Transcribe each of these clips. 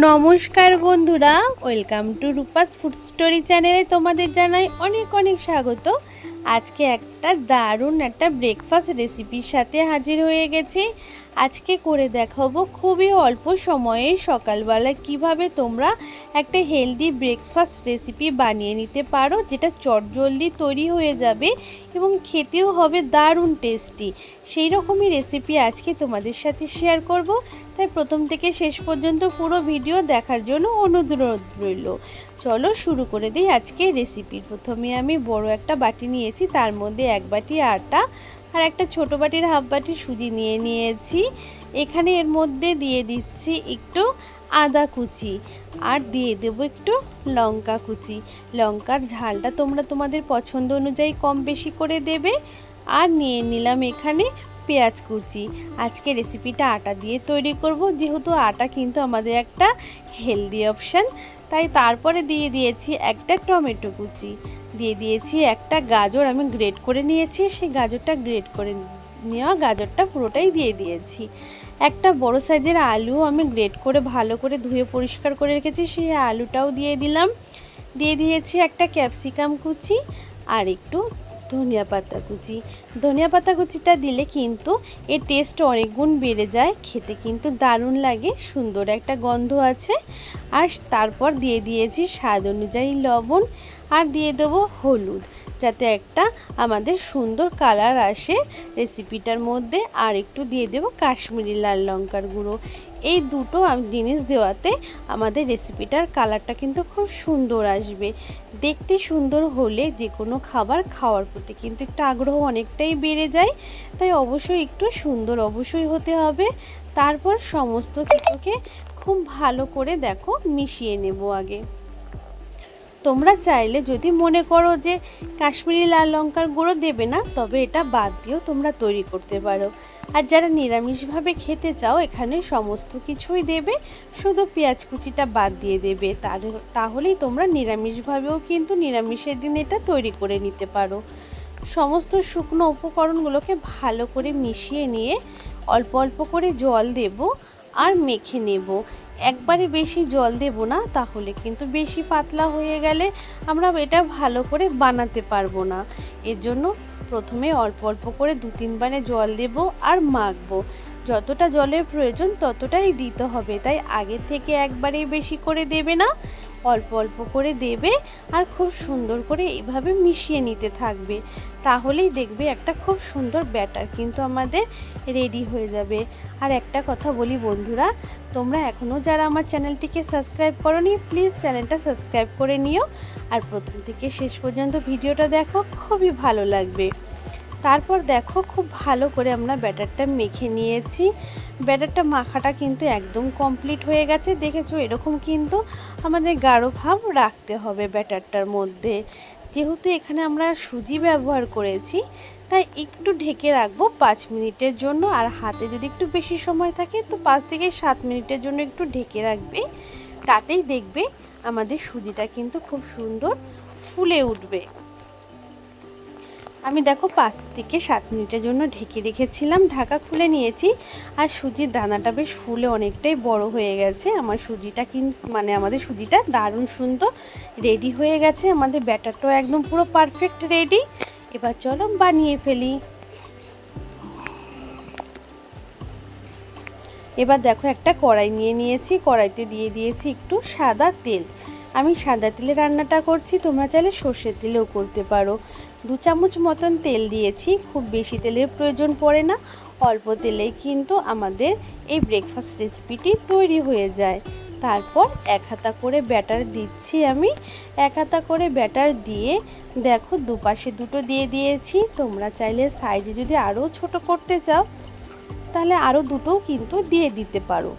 নমস্কার বন্ধুরা welcome to Rupa's food story চ্যানেলে তোমাদের জানাই অনেক অনেক স্বাগত। আজকে একটা দারুণ একটা ব্রেকফাস্ট রেসিপির সাথে হাজির হয়ে গেছি। আজকে করে দেখাবো খুবই অল্প সময়ে সকালবেলা কীভাবে তোমরা একটা হেলদি ব্রেকফাস্ট রেসিপি বানিয়ে নিতে পারো, যেটা চটজলদি তৈরি হয়ে যাবে এবং খেতেও হবে দারুণ টেস্টি সেই রকমই রেসিপি আজকে তোমাদের সাথে শেয়ার করব। তাই প্রথম থেকে শেষ পর্যন্ত পুরো ভিডিও দেখার জন্য অনুরোধ রইল। চলো শুরু করে দিই আজকে রেসিপি প্রথমে আমি বড় একটা বাটি নিয়েছি, তার মধ্যে এক বাটি আটা আর একটা ছোট বাটির হাফ বাটি সুজি নিয়ে নিয়েছি। এখানে এর মধ্যে দিয়ে দিচ্ছি একটু আদা কুচি আর দিয়ে দেবো একটু লঙ্কা কুচি। লঙ্কার ঝালটা তোমরা তোমাদের পছন্দ অনুযায়ী কম বেশি করে দেবে। আর নিয়ে নিলাম এখানে পেঁয়াজ কুচি। আজকে রেসিপিটা আটা দিয়ে তৈরি করব। যেহেতু আটা কিন্তু আমাদের একটা হেলদি অপশান তাই তারপরে দিয়ে দিয়েছি একটা টমেটো কুচি। দিয়ে দিয়েছি একটা গাজর আমি গ্রেট করে নিয়েছি। সেই গাজরটা গ্রেট করে নেওয়া গাজরটা পুরোটাই দিয়ে দিয়েছি। একটা বড় সাইজের আলু আমি গ্রেট করে ভালো করে ধুয়ে পরিষ্কার করে রেখেছি। সেই আলুটাও দিয়ে দিলাম। দিয়ে দিয়েছি একটা ক্যাপসিকাম কুচি আর একটু ধনিয়া পাতা কুচি। ধনিয়া পাতা কুচিটা দিলে কিন্তু এর টেস্ট অনেক গুণ বেড়ে যায়, খেতে কিন্তু দারুণ লাগে, সুন্দর একটা গন্ধ আছে। আর তারপর দিয়ে দিয়েছি স্বাদ অনুযায়ী লবণ, আর দিয়ে দেবো হলুদ। যাতে একটা আমাদের সুন্দর কালার আসে রেসিপিটার মধ্যে। আর একটু দিয়ে দেবো কাশ্মীরি লাল লঙ্কার গুঁড়ো। এই দুটো জিনিস দেওয়াতে আমাদের রেসিপিটার কালারটা কিন্তু খুব সুন্দর আসবে। দেখতে সুন্দর হলে যে কোনো খাবার খাওয়ার প্রতি কিন্তু একটা আগ্রহ অনেকটাই বেড়ে যায়। তাই অবশ্যই একটু সুন্দর অবশ্যই হতে হবে। তারপর সমস্ত কিছুকে খুব ভালো করে দেখো মিশিয়ে নেব আগে। তোমরা চাইলে যদি মনে করো যে কাশ্মীরি লাল লঙ্কার গুঁড়ো দেবে না, তবে এটা বাদ দিয়েও তোমরা তৈরি করতে পারো। আর যারা নিরামিষভাবে খেতে চাও, এখানে সমস্ত কিছুই দেবে। শুধু পেঁয়াজ কুচিটা বাদ দিয়ে দেবে। তাহলেই তোমরা নিরামিষভাবেও কিন্তু নিরামিষের দিন এটা তৈরি করে নিতে পারো। সমস্ত শুকনো উপকরণগুলোকে ভালো করে মিশিয়ে নিয়ে অল্প অল্প করে জল দেব আর মেখে নেব। একবারে বেশি জল দেব না, তাহলে কিন্তু বেশি পাতলা হয়ে গেলে আমরা এটা ভালো করে বানাতে পারব না। এর জন্য প্রথমে অল্প অল্প করে দু তিনবারে জল দেব আর মাখবো। যতটা জলের প্রয়োজন ততটাই দিতে হবে, তাই আগে থেকে একবারেই বেশি করে দেবে না। অল্প অল্প করে দেবে আর খুব সুন্দর করে এইভাবে মিশিয়ে নিতে থাকবে। তাহলেই দেখবে একটা খুব সুন্দর ব্যাটার কিন্তু আমাদের রেডি হয়ে যাবে। আর একটা কথা বলি বন্ধুরা, তোমরা এখনও যারা আমার চ্যানেলটিকে সাবস্ক্রাইব করনি প্লিজ চ্যানেলটা সাবস্ক্রাইব করে নিও। আর প্রথম থেকে শেষ পর্যন্ত ভিডিওটা দেখো, খুবই ভালো লাগবে। তারপর দেখো খুব ভালো করে আমরা ব্যাটারটা মেখে নিয়েছি। ব্যাটারটা মাখাটা কিন্তু একদম কমপ্লিট হয়ে গেছে। দেখেছ, এরকম কিন্তু আমাদের গাঢ় ভাব রাখতে হবে ব্যাটারটার মধ্যে। যেহেতু এখানে আমরা সুজি ব্যবহার করেছি, তাই একটু ঢেকে রাখব পাঁচ মিনিটের জন্য। আর হাতে যদি একটু বেশি সময় থাকে, তো পাঁচ থেকে সাত মিনিটের জন্য একটু ঢেকে রাখবে। তাতেই দেখবে আমাদের সুজিটা কিন্তু খুব সুন্দর ফুলে উঠবে। আমি দেখো পাঁচ থেকে সাত মিনিটের জন্য ঢেকে রেখেছিলাম, ঢাকা খুলে নিয়েছি। আর সুজির দানাটা বেশ ফুলে অনেকটাই বড় হয়ে গেছে। আমার সুজিটা কিন্তু মানে আমাদের সুজিটা দারুণ সুন্দর রেডি হয়ে গেছে। আমাদের ব্যাটারটাও একদম পুরো পারফেক্ট রেডি। এবার চলো বানিয়ে ফেলি। এবার দেখো একটা কড়াই নিয়ে নিয়েছি। কড়াইতে দিয়ে দিয়েছি একটু সাদা তেল। আমি সাদা তেলে রান্নাটা করছি, তোমরা চাইলে সর্ষের তেলেও করতে পারো। দু চামচ মতন তেল দিয়েছি, খুব বেশি তেলের প্রয়োজন পড়ে না, অল্প তেলেই কিন্তু আমাদের এই ব্রেকফাস্ট রেসিপিটি তৈরি হয়ে যায়। তারপর এক হাতা করে ব্যাটার দিচ্ছি আমি। এক হাতা করে ব্যাটার দিয়ে দেখো দুপাশে দুটো দিয়ে দিয়েছি। তোমরা চাইলে সাইজে যদি আরও ছোট করতে চাও, তাহলে আরও দুটোও কিন্তু দিয়ে দিতে পারো।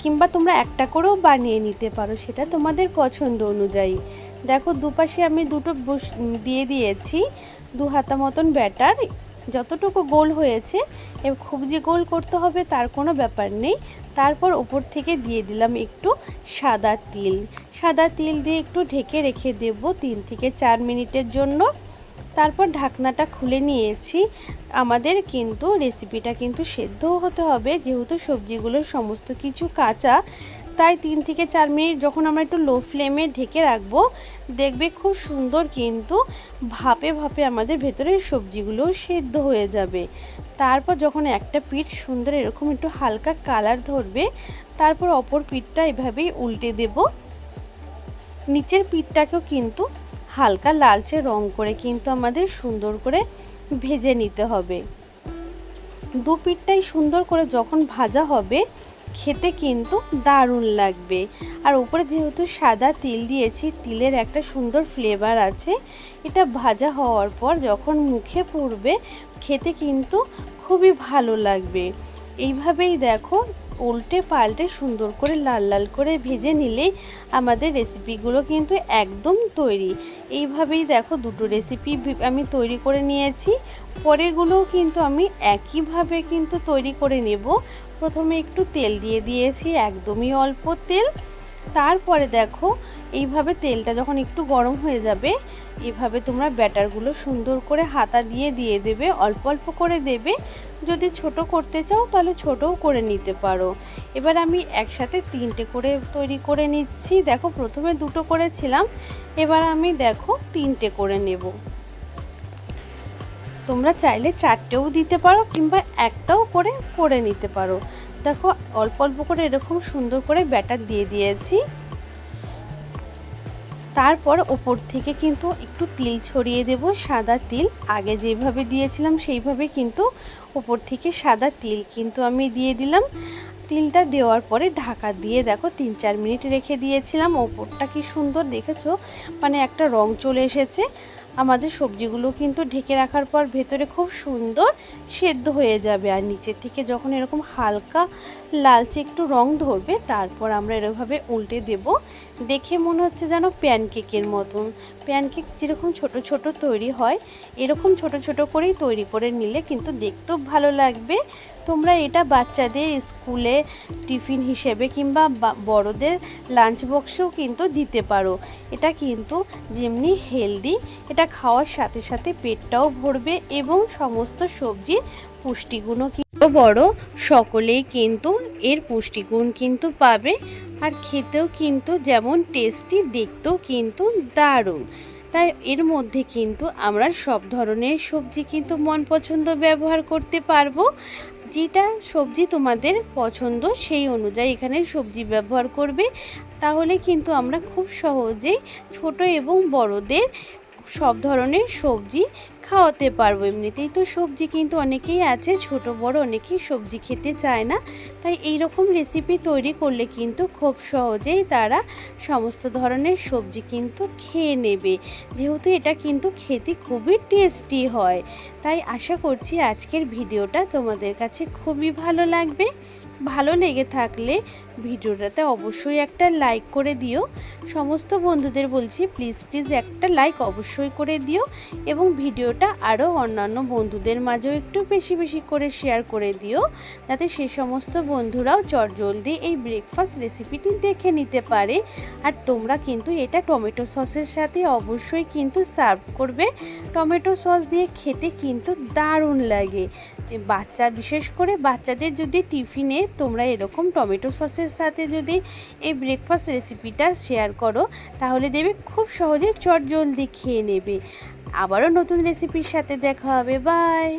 কিংবা তোমরা একটা করেও বানিয়ে নিতে পারো, সেটা তোমাদের পছন্দ অনুযায়ী। দেখো দুপাশে আমি দুটো দিয়ে দিয়েছি দু হাতা মতন ব্যাটার। যতটুকু গোল হয়েছে, এ খুব যে গোল করতে হবে তার কোনো ব্যাপার নেই। তারপর ওপর থেকে দিয়ে দিলাম একটু সাদা তিল। সাদা তিল দিয়ে একটু ঢেকে রেখে দেব তিন থেকে চার মিনিটের জন্য। তারপর ঢাকনাটা খুলে নিয়েছি। আমাদের কিন্তু রেসিপিটা কিন্তু সেদ্ধও হতে হবে। যেহেতু সবজিগুলোর সমস্ত কিছু কাঁচা তাই তিন থেকে চার মিনিট যখন আমরা একটু লো ফ্লেমে ঢেকে রাখব, দেখবে খুব সুন্দর কিন্তু ভাপে ভাপে আমাদের ভেতরের সবজিগুলো সেদ্ধ হয়ে যাবে। তারপর যখন একটা পিঠ সুন্দর এরকম একটু হালকা কালার ধরবে, তারপর অপর পিঠটা এভাবেই উল্টে দেব। নিচের পিঠটাকেও কিন্তু হালকা লালচে রং করে কিন্তু আমাদের সুন্দর করে ভেজে নিতে হবে। দু পিঠটাই সুন্দর করে যখন ভাজা হবে খেতে কিন্তু দারুণ লাগবে। আর উপরে যেহেতু সাদা তিল দিয়েছি, তিলের একটা সুন্দর ফ্লেভার আছে। এটা ভাজা হওয়ার পর যখন মুখে পড়বে, খেতে কিন্তু খুবই ভালো লাগবে। এইভাবেই দেখো উল্টে পাল্টে সুন্দর করে লাল লাল করে ভেজে নিলেই আমাদের রেসিপিগুলো কিন্তু একদম তৈরি। এইভাবেই দেখো দুটো রেসিপি আমি তৈরি করে নিয়েছি। পরেরগুলোও কিন্তু আমি একইভাবে কিন্তু তৈরি করে নেব। প্রথমে একটু তেল দিয়ে দিয়েছি, একদমই অল্প তেল। তারপরে দেখো, এইভাবে তেলটা যখন একটু গরম হয়ে যাবে, এভাবে তোমরা ব্যাটারগুলো সুন্দর করে হাতা দিয়ে দিয়ে দেবে, অল্প অল্প করে দেবে। যদি ছোট করতে চাও তাহলে ছোটও করে নিতে পারো। এবার আমি একসাথে তিনটে করে তৈরি করে নিচ্ছি। দেখো, প্রথমে দুটো করেছিলাম, এবার আমি দেখো তিনটে করে নেব। তোমরা চাইলে চারটেও দিতে পারো কিংবা একটাও করে করে নিতে পারো। দেখো, অল্প অল্প করে এরকম সুন্দর করে ব্যাটার দিয়ে দিয়েছি। তারপর ওপর থেকে কিন্তু একটু তিল ছড়িয়ে দেব, সাদা তিল। আগে যেভাবে দিয়েছিলাম, সেইভাবে কিন্তু ওপর থেকে সাদা তিল কিন্তু আমি দিয়ে দিলাম। তিলটা দেওয়ার পরে ঢাকা দিয়ে দেখো, তিন চার মিনিট রেখে দিয়েছিলাম। ওপরটা কি সুন্দর দেখেছ? মানে একটা রং চলে এসেছে। আমাদের সবজিগুলো কিন্তু ঢেকে রাখার পর ভেতরে খুব সুন্দর সেদ্ধ হয়ে যাবে। আর নিচের থেকে যখন এরকম হালকা লালচে একটু রং ধরবে, তারপর আমরা এরকমভাবে উল্টে দেব। দেখে মনে হচ্ছে যেন প্যানকেকের মতন। প্যানকেক যেরকম ছোট ছোট তৈরি হয়, এরকম ছোট ছোট করেই তৈরি করে নিলে কিন্তু দেখতেও ভালো লাগবে। তোমরা এটা বাচ্চাদের স্কুলে টিফিন হিসেবে কিংবা বড়দের লাঞ্চ বক্সেও কিন্তু দিতে পারো। এটা কিন্তু যেমনি হেলদি, এটা খাওয়ার সাথে সাথে পেটটাও ভরবে এবং সমস্ত সবজির পুষ্টিগুণও কিন্তু বড়? সকলেই কিন্তু এর পুষ্টিগুণ কিন্তু পাবে আর খেতেও কিন্তু যেমন টেস্টি, দেখতেও কিন্তু দারুণ। তাই এর মধ্যে কিন্তু আমরা সব ধরনের সবজি কিন্তু মন পছন্দ ব্যবহার করতে পারব। যেটা সবজি তোমাদের পছন্দ, সেই অনুযায়ী এখানে সবজি ব্যবহার করবে। তাহলে কিন্তু আমরা খুব সহজে ছোট এবং বড়দের সব ধরনের সবজি খাওয়াতে পারব এমনিতেই। তো সবজি কিন্তু অনেকেই আছে, ছোট, বড়, অনেকেই সবজি খেতে চায় না। তাই এই রকম রেসিপি তৈরি করলে কিন্তু খুব সহজেই তারা সমস্ত ধরনের সবজি কিন্তু খেয়ে নেবে। যেহেতু এটা কিন্তু খেতে খুবই টেস্টি হয়। তাই আশা করছি আজকের ভিডিওটা তোমাদের কাছে খুবই ভালো লাগবে। ভালো লেগে থাকলে ভিডিওটাতে অবশ্যই একটা লাইক করে দিও। সমস্ত বন্ধুদের বলছি প্লিজ প্লিজ একটা লাইক অবশ্যই করে দিও এবং ভিডিওটা আরও অন্যান্য বন্ধুদের মাঝেও একটু বেশি বেশি করে শেয়ার করে দিও। যাতে সে সমস্ত বন্ধুরাও জলদি এই ব্রেকফাস্ট রেসিপিটি দেখে নিতে পারে। আর তোমরা কিন্তু এটা টমেটো সসের সাথে অবশ্যই কিন্তু সার্ভ করবে। টমেটো সস দিয়ে খেতে কিন্তু দারুণ লাগে। বাচ্চা, বিশেষ করে বাচ্চাদের যদি টিফিনে তোমরা এরকম টমেটো সসের সাথে যদি এই ব্রেকফাস্ট রেসিপিটা শেয়ার করো, তাহলে দেবে খুব সহজে চট জলদি খেয়ে নেবে। আবারও নতুন রেসিপির সাথে দেখা হবে। বাই